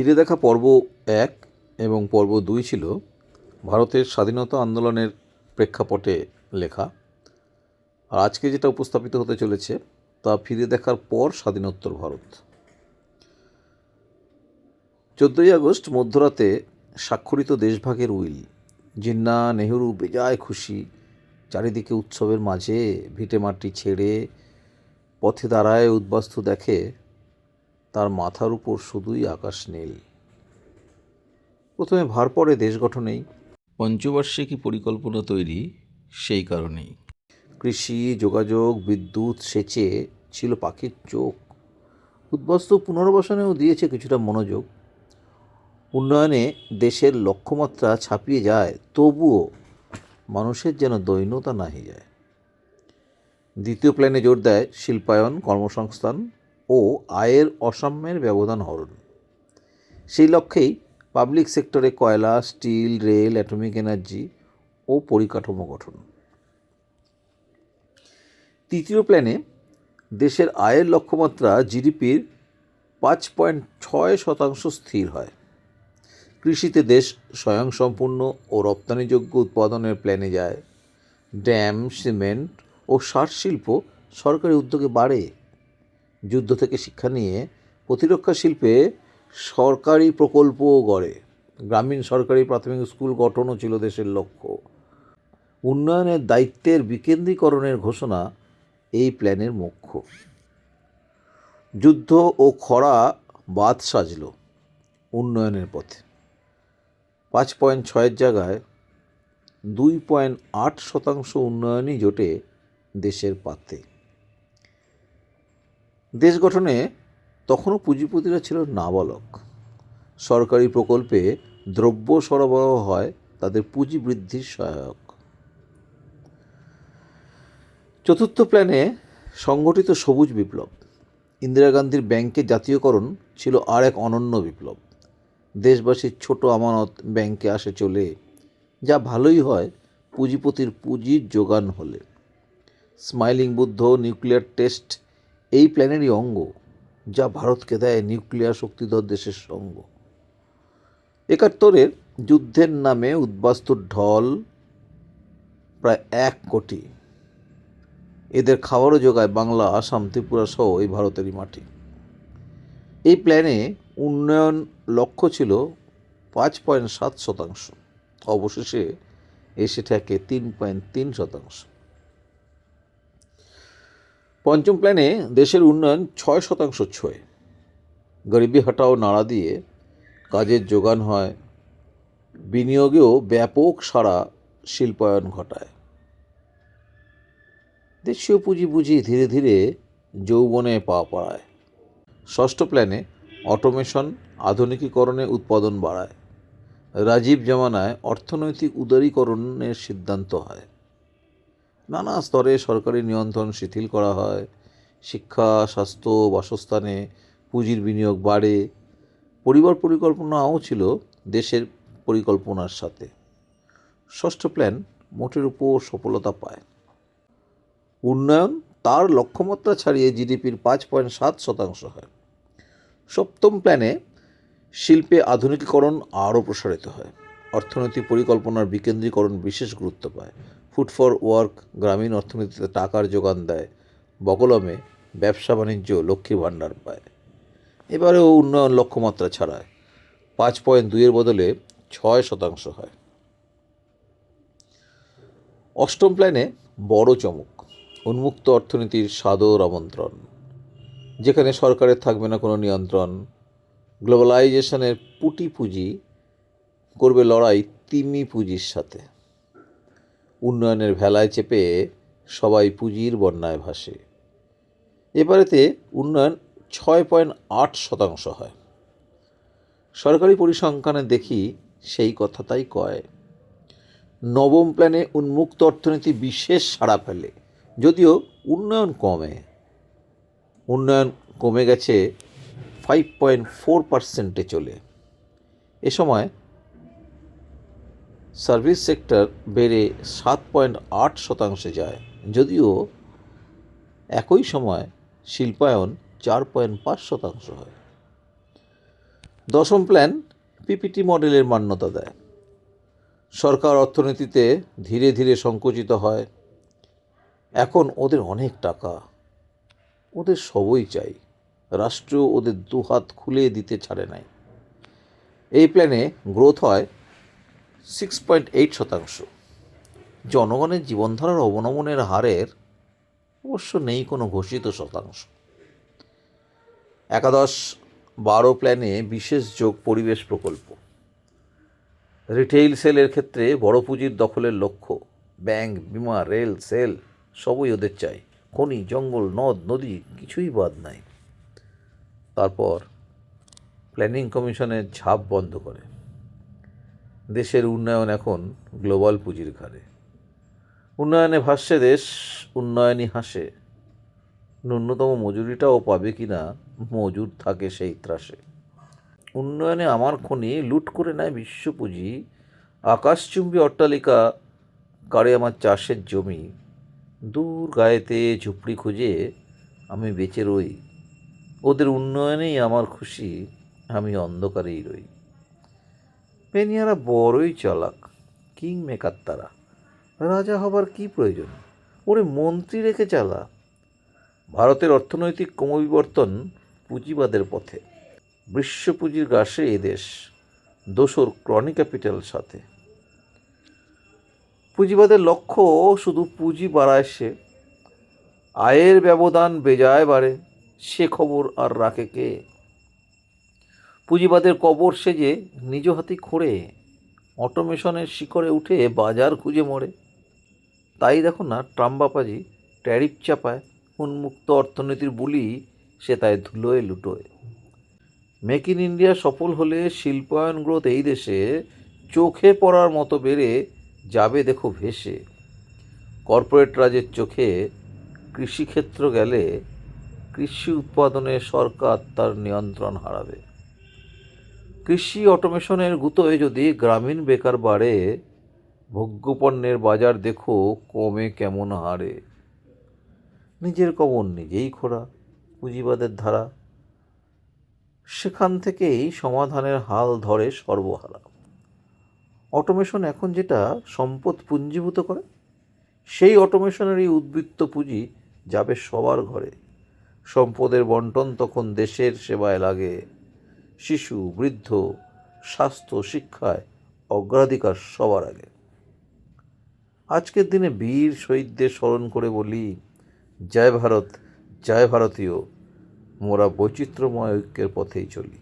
ফিরে দেখা পর্ব এক এবং পর্ব দুই ছিল ভারতের স্বাধীনতা আন্দোলনের প্রেক্ষাপটে লেখা। আর আজকে যেটা উপস্থাপিত হতে চলেছে, তা ফিরে দেখার পর স্বাধীনোত্তর ভারত। চোদ্দোই আগস্ট, মধ্যরাতে স্বাক্ষরিত দেশভাগের উইল। জিন্না, নেহরু, বেজায়, খুশি চারিদিকে উৎসবের মাঝে ভিটেমাটি ছেড়ে পথে দাঁড়ায় উদ্বাস্তু দেখে তার মাথার উপর শুধুই আকাশ নীল। প্রথমে ভার পড়ে দেশ গঠনেই। পঞ্চবার্ষিকী পরিকল্পনা তৈরি সেই কারণেই। কৃষি, যোগাযোগ, বিদ্যুৎ, সেচে ছিল পাখির চোখ। উদ্বাস্তু পুনর্বাসনেও দিয়েছে কিছুটা মনোযোগ। উন্নয়নে দেশের লক্ষ্যমাত্রা ছাপিয়ে যায়, তবুও মানুষের যেন দৈন্যতা নাহি যায়। দ্বিতীয় প্ল্যানে জোর দেয় শিল্পায়ন, কর্মসংস্থান। ও আয়ের অসাম্যের ব্যবধান হরণ। সেই লক্ষ্যেই পাবলিক সেক্টরে কয়লা, স্টিল, রেল, অ্যাটমিক এনার্জি ও পরিকাঠামো গঠন। তৃতীয় প্ল্যানে দেশের আয়ের লক্ষ্যমাত্রা জিডিপির পাঁচ পয়েন্ট ছয় শতাংশ স্থির হয়। কৃষিতে দেশ স্বয়ংসম্পূর্ণ ও রপ্তানিযোগ্য উৎপাদনের প্ল্যানে যায়। ড্যাম, সিমেন্ট ও সার শিল্প সরকারি উদ্যোগে বাড়ে। যুদ্ধ থেকে শিক্ষা নিয়ে প্রতিরক্ষা শিল্পে সরকারি প্রকল্পও গড়ে। গ্রামীণ সরকারি প্রাথমিক স্কুল গঠনও ছিল দেশের লক্ষ্য। উন্নয়নের দায়িত্বের বিকেন্দ্রীকরণের ঘোষণা এই প্ল্যানের মুখ্য। যুদ্ধ ও খরা বাদ সাজল উন্নয়নের পথে। পাঁচ পয়েন্ট ছয়ের জায়গায় দুই পয়েন্ট আট শতাংশ উন্নয়নই জোটে দেশের পাতে দেশ গঠনে তখনও পুঁজিপতিরা ছিল নাবালক। সরকারি প্রকল্পে দ্রব্য সরবরাহ হয় তাদের পুঁজি বৃদ্ধির সহায়ক। চতুর্থ প্ল্যানে সংগঠিত সবুজ বিপ্লব। ইন্দিরা গান্ধীর ব্যাংকের জাতীয়করণ ছিল আর এক অনন্য বিপ্লব। দেশবাসীর ছোট আমানত ব্যাংকে আসে চলে, যা ভালোই হয় পুঁজিপতির পুঁজির যোগান হলে। স্মাইলিং বুদ্ধ, নিউক্লিয়ার টেস্ট এই প্ল্যানেরই অঙ্গ, যা ভারতকে দেয় নিউক্লিয়ার শক্তিধর দেশের সঙ্গ। একাত্তরের যুদ্ধের নামে উদ্বাস্তুর ঢল প্রায় এক কোটি। এদের খাবারও যোগায় বাংলা, আসাম, ত্রিপুরা সহ এই ভারতেরই মাটি। এই প্ল্যানে উন্নয়ন লক্ষ্য ছিল পাঁচ পয়েন্ট সাত শতাংশ। অবশেষে এসে থাকে তিন পয়েন্ট তিন শতাংশ। পঞ্চম প্ল্যানে দেশের উন্নয়ন ছয় শতাংশ ছয়। গরিবি হটাও নাড়া দিয়ে কাজের যোগান হয়, বিনিয়োগেও ব্যাপক সারা শিল্পায়ন ঘটায়। দেশীয় পুঁজি বুঝি ধীরে ধীরে যৌবনে পা পড়ায়। ষষ্ঠ প্ল্যানে অটোমেশন আধুনিকীকরণে উৎপাদন বাড়ায়। রাজীব জমানায় অর্থনৈতিক উদারীকরণের সিদ্ধান্ত হয়। নানা স্তরে সরকারি নিয়ন্ত্রণ শিথিল করা হয়। শিক্ষা, স্বাস্থ্য, বাসস্থানে পুঁজির বিনিয়োগ বাড়ে। পরিবার পরিকল্পনাও ছিল দেশের পরিকল্পনার সাথে। ষষ্ঠ প্ল্যান মোটের উপর সফলতা পায়। উন্নয়ন তার লক্ষ্যমাত্রা ছাড়িয়ে জিডিপির পাঁচ পয়েন্ট সাত শতাংশ হয়। সপ্তম প্ল্যানে শিল্পে আধুনিকীকরণ আরও প্রসারিত হয়। অর্থনৈতিক পরিকল্পনার বিকেন্দ্রীকরণ বিশেষ গুরুত্ব পায়। ফুড ফর ওয়ার্ক গ্রামীণ অর্থনীতিতে টাকার যোগান দেয়। বকলমে ব্যবসা বাণিজ্য লক্ষ্মী ভাণ্ডার পায়। এবারেও উন্নয়ন লক্ষ্যমাত্রা ছাড়ায়। পাঁচ পয়েন্ট দুইয়ের বদলে ছয় শতাংশ হয়। অষ্টম প্ল্যানে বড় চমক, উন্মুক্ত অর্থনীতির সাদর আমন্ত্রণ। যেখানে সরকারের থাকবে না কোনো নিয়ন্ত্রণ। গ্লোবালাইজেশনের পুটি পুঁজি করবে লড়াই তিমি পুঁজির সাথে। উন্নয়নের ভেলায় চেপে সবাই পুঁজির বন্যায় ভাসে। এবারেতে উন্নয়ন ছয় পয়েন্ট আট শতাংশ হয়। সরকারি পরিসংখ্যানে দেখি সেই কথাটাই কয়, নবম প্ল্যানে উন্মুক্ত অর্থনীতি বিশেষ সাড়া ফেলে, যদিও উন্নয়ন কমে। উন্নয়ন কমে গেছে ফাইভ পয়েন্ট ফোর পার্সেন্টে চলে। এ সময় সার্ভিস সেক্টর বেড়ে সাত পয়েন্ট আট শতাংশে যায়। যদিও একই সময় শিল্পায়ন চার পয়েন্ট পাঁচ শতাংশ হয়। দশম প্ল্যান পিপিটি মডেলের মান্যতা দেয়। সরকার অর্থনীতিতে ধীরে ধীরে সংকুচিত হয়। এখন ওদের অনেক টাকা। ওদের সবই চাই। রাষ্ট্র ওদের দুহাত খুলে দিতে ছাড়ে নাই। এই প্ল্যানে গ্রোথ হয় সিক্স পয়েন্ট এইট শতাংশ। জনগণের জীবনধারার অবনমনের হারের অবশ্য নেই কোনো ঘোষিত শতাংশ। একাদশ বারো প্ল্যানে বিশেষ যোগ পরিবেশ প্রকল্প। রিটেইল সেলের ক্ষেত্রে বড় পুঁজির দখলের লক্ষ্য। ব্যাংক, বিমা, রেল, সেল সবই ওদের চাই। খনি জঙ্গল, নদ, নদী কিছুই বাদ নাই। তারপর প্ল্যানিং কমিশনের ঝাঁপ বন্ধ করে। দেশের উন্নয়ন এখন গ্লোবাল পুঁজির ঘাড়ে। উন্নয়নে ভাসছে দেশ, উন্নয়নই হাসে। ন্যূনতম মজুরিটাও পাবে কি না মজুর থাকে সেই ত্রাসে। উন্নয়নে আমার খনি লুট করে নেয় বিশ্ব পুঁজি। আকাশচুম্বী অট্টালিকা কারে আমার চাষের জমি। দূর গায়েতে ঝুপড়ি খুঁজে আমি বেঁচে রই। ওদের উন্নয়নেই আমার খুশি, আমি অন্ধকারেই রই। পেনিয়ারা বড়ই চালাক। কিং মেকার তারা। রাজা হবার কি প্রয়োজন? ওরে মন্ত্রী রেখে চালা। ভারতের অর্থনৈতিক ক্রমবিবর্তন পুঁজিবাদের পথে। বিশ্ব পুঁজির গ্রাসে এ দেশ। দোসর ক্রনি ক্যাপিটাল সাথে। পুঁজিবাদের লক্ষ্য শুধু পুঁজি বাড়ায় সে। আয়ের ব্যবধান বেজায় বাড়ে। সে খবর আর রাখে কে? পুঁজিবাদের কবর সেজে নিজ হাতে খোঁড়ে অটোমেশনের শিখরে উঠে বাজার খুঁজে মরে। তাই দেখো না ট্রাম্প বাপাজি ট্যারিফ চাপায়, উন্মুক্ত অর্থনীতির বুলি সে তাই ধুলোয় লুটোয়। মেক ইন ইন্ডিয়া সফল হলে শিল্পায়ন গ্রোথ এই দেশে চোখে পড়ার মতো বেড়ে যাবে দেখো ভেসে। কর্পোরেট রাজের চোখে কৃষিক্ষেত্র গেলে কৃষি উৎপাদনে সরকার তার নিয়ন্ত্রণ হারাবে। কৃষি অটোমেশনের গুতোয় যদি গ্রামীণ বেকার বাড়ে, ভোগ্যপণ্যের বাজার দেখো কমে কেমন হারে। নিজের কবর নিজেই খোঁড়া, পুঁজিবাদের ধারা। সেখান থেকেই সমাধানের হাল ধরে সর্বহারা। অটোমেশন এখন যেটা সম্পদ পুঞ্জীভূত করে, সেই অটোমেশনেরই উদ্বৃত্ত পুঁজি যাবে সবার ঘরে। সম্পদের বন্টন তখন দেশের সেবায় লাগে। শিশু, বৃদ্ধ, স্বাস্থ্য, শিক্ষায় অগ্রাধিকার সবার আগে। আজকের দিনে বীর শহীদদের স্মরণ করে বলি, জয় ভারত, জয় ভারতীয়, মোরা বৈচিত্র্যময় ঐক্যের পথেই চলি।